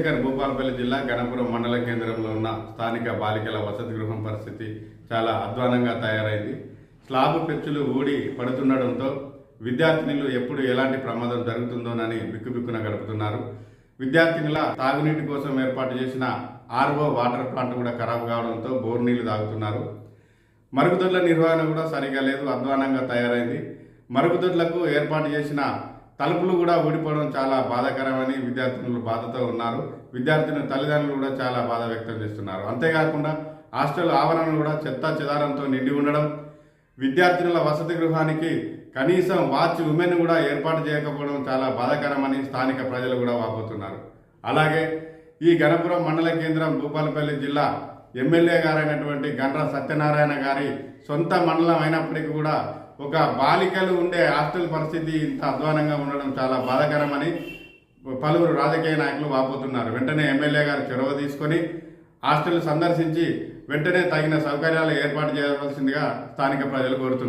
జయశంకర్ భూపాలపల్లి జిల్లా గణపురం మండల కేంద్రంలో ఉన్న స్థానిక బాలికల వసతి గృహం పరిస్థితి చాలా అధ్వానంగా తయారైంది. స్లాబ్ పెచ్చులు ఊడి పడుతుండడంతో విద్యార్థినులు ఎప్పుడు ఎలాంటి ప్రమాదం జరుగుతుందోనని బిక్కుబిక్కున గడుపుతున్నారు. విద్యార్థినుల తాగునీటి కోసం ఏర్పాటు చేసిన ఆర్ఓ వాటర్ ప్లాంట్ కూడా ఖరాబ్ కావడంతో బోర్ నీళ్ళు తాగుతున్నారు. మరుగుదొడ్ల నిర్వహణ కూడా సరిగా లేదు అధ్వానంగా తయారైంది. మరుగుదొడ్లకు ఏర్పాటు చేసిన తలుపులు కూడా ఊడిపోవడం చాలా బాధాకరమని విద్యార్థినులు బాధతో ఉన్నారు. విద్యార్థినుల తల్లిదండ్రులు కూడా చాలా బాధ వ్యక్తం చేస్తున్నారు. అంతేకాకుండా హాస్టల్ ఆవరణలు కూడా చెత్త చెదారంతో నిండి ఉండడం విద్యార్థినుల వసతి గృహానికి కనీసం వాచ్ ఉమెన్ కూడా ఏర్పాటు చేయకపోవడం చాలా బాధాకరమని స్థానిక ప్రజలు కూడా వాపోతున్నారు. అలాగే ఈ గణపురం మండల కేంద్రం భూపాలపల్లి జిల్లా ఎమ్మెల్యే గారైనటువంటి గండ్ర సత్యనారాయణ గారి సొంత మండలం అయినప్పటికీ కూడా ఒక బాలికలు ఉండే హాస్టల్ పరిస్థితి ఇంత అధ్వానంగా ఉండడం చాలా బాధాకరమని పలువురు రాజకీయ నాయకులు వాపోతున్నారు. వెంటనే ఎమ్మెల్యే గారు చొరవ తీసుకొని హాస్టల్ సందర్శించి వెంటనే తగిన సౌకర్యాలు ఏర్పాటు చేయవలసిందిగా స్థానిక ప్రజలు కోరుతున్నారు.